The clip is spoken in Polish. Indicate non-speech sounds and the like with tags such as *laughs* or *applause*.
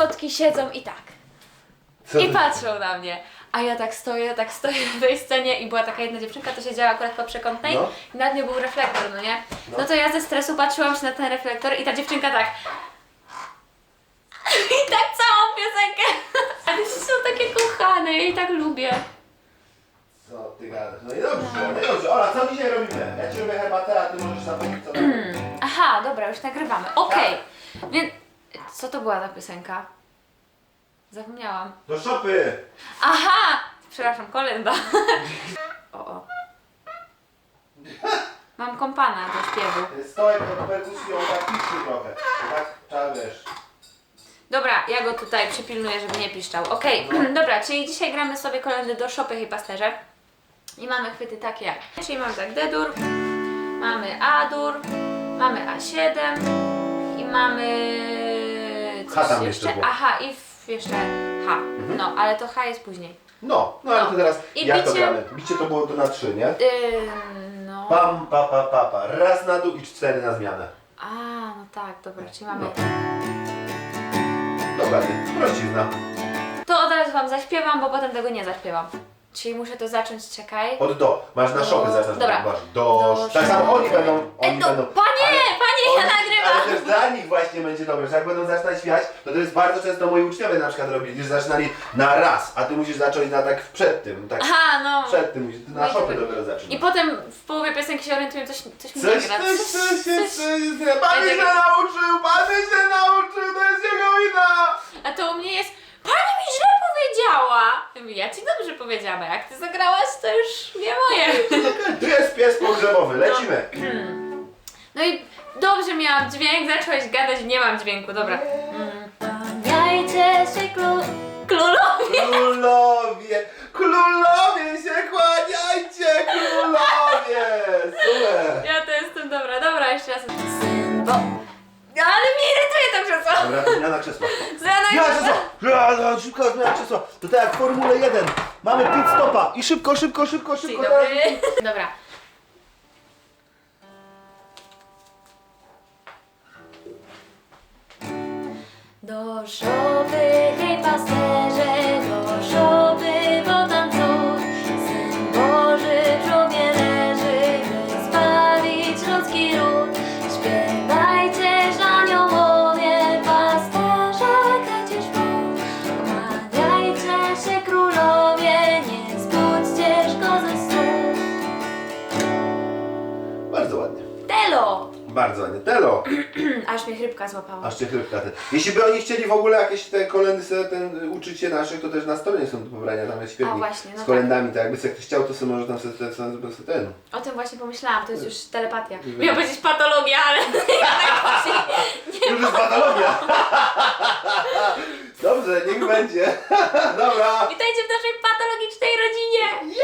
kotki siedzą i tak. Co I ty- patrzą na mnie. A ja tak stoję, tak stoję w tej scenie i była taka jedna dziewczynka, to siedziała akurat po przekątnej No. i nad nią był reflektor, no nie? No. No. to ja ze stresu patrzyłam się na ten reflektor i ta dziewczynka tak... *laughs* I tak całą piosenkę. *laughs* Ale są takie kochane, ja jej tak lubię. Co ty gadasz? No i dobrze, no i dobrze. Ola, co dzisiaj robimy? Ja ci robię herbatę, a ty możesz zapomnieć co. *clears throat* Aha, dobra, już nagrywamy. Okej. Więc... Co to była ta piosenka? Zapomniałam. Do szopy! Aha! Przepraszam, kolenda. O, o. Mam kompana do śpiewu. Stoję pod perkusją, tak piszczy trochę. Tak, trzeba wiesz. Dobra, ja go tutaj przypilnuję, żeby nie piszczał. Okej, *clears throat* dobra, czyli dzisiaj gramy sobie kolendy do szopy i pasterze. I mamy chwyty takie jak. Czyli mamy tak D-dur, mamy A-dur, mamy A7 i mamy. H tam jeszcze było. Aha, i w, jeszcze H. No, ale to H jest później. No, no ale No. to teraz I jak to bicie- gramy? Bicie to było to na trzy, nie? Ym, no. Pam, pa, pa, pa, pa. Raz na dół i cztery na zmianę. A, no tak, dobra, czyli mamy. No. Dokładnie, prościzna. To od razu Wam zaśpiewam, bo potem tego nie zaśpiewam. Czyli muszę to zacząć, czekaj. Od do. Masz na Do. szopy zacząć. Dobra. Masz do. Do tak samo oni szopy. będą. Ej, Oni to, będą. panie, panie, ja Oni- nagrywam! Ale też dla nich właśnie będzie dobre, że jak będą zaczynać śpiewać, to to jest bardzo często moi uczniowie na przykład robili, że zaczynali na raz, a ty musisz zacząć na tak przed tym, tak Aha, no. przed tym, musisz, ty na No i dobra. dopiero zaczynasz. I potem w połowie piosenki się orientuję, coś, coś mi Coś, nie gra. coś, coś, coś, coś, coś, pan Ja się tego- nauczył, pan się nauczył, to jest jego wina! A to u mnie jest, pani mi źle powiedziała! Ja mówię, Ja ci dobrze powiedziałam, a jak ty zagrałaś, to już nie moje. *laughs* Tu jest pies pogrzebowy, lecimy. *clears throat* No i dobrze miałam dźwięk, zacząłeś gadać, nie mam dźwięku, dobra. Mm. Kłaniajcie się król... królowie! Królowie, królowie się kłaniajcie, królowie! Super! Ja to jestem dobra, dobra, jeszcze raz. Syn, bo... Ale mnie irytuje to krzesło! Dobra, zmiana krzesła. Zmiana Zmiana krzesła! krzesła! Ja, ja, Szybko zmiana krzesła. To tak jak w Formule 1. Mamy pit stopa i szybko, szybko, szybko, Dzień szybko. teraz- dobry. Dobra. Do Bardzo ładnie. Telo, *clears throat* Aż mnie chrypka złapała. aż cię chrypka. Te. Jeśli by oni chcieli w ogóle jakieś te kolendy sobie ten, uczyć się naszych, to też na stronie są do pobrania, tam jest A, świetnik właśnie, no z kolendami, tak. jakby sobie ktoś chciał, to sobie może tam sobie ten, sobie sobie ten. O tym właśnie pomyślałam, to jest już telepatia. Miała powiedzieć patologia, ale *laughs* tak *laughs* nie Już jest patologia! *laughs* Dobrze, niech będzie. Dobra. Witajcie w naszej patologicznej rodzinie!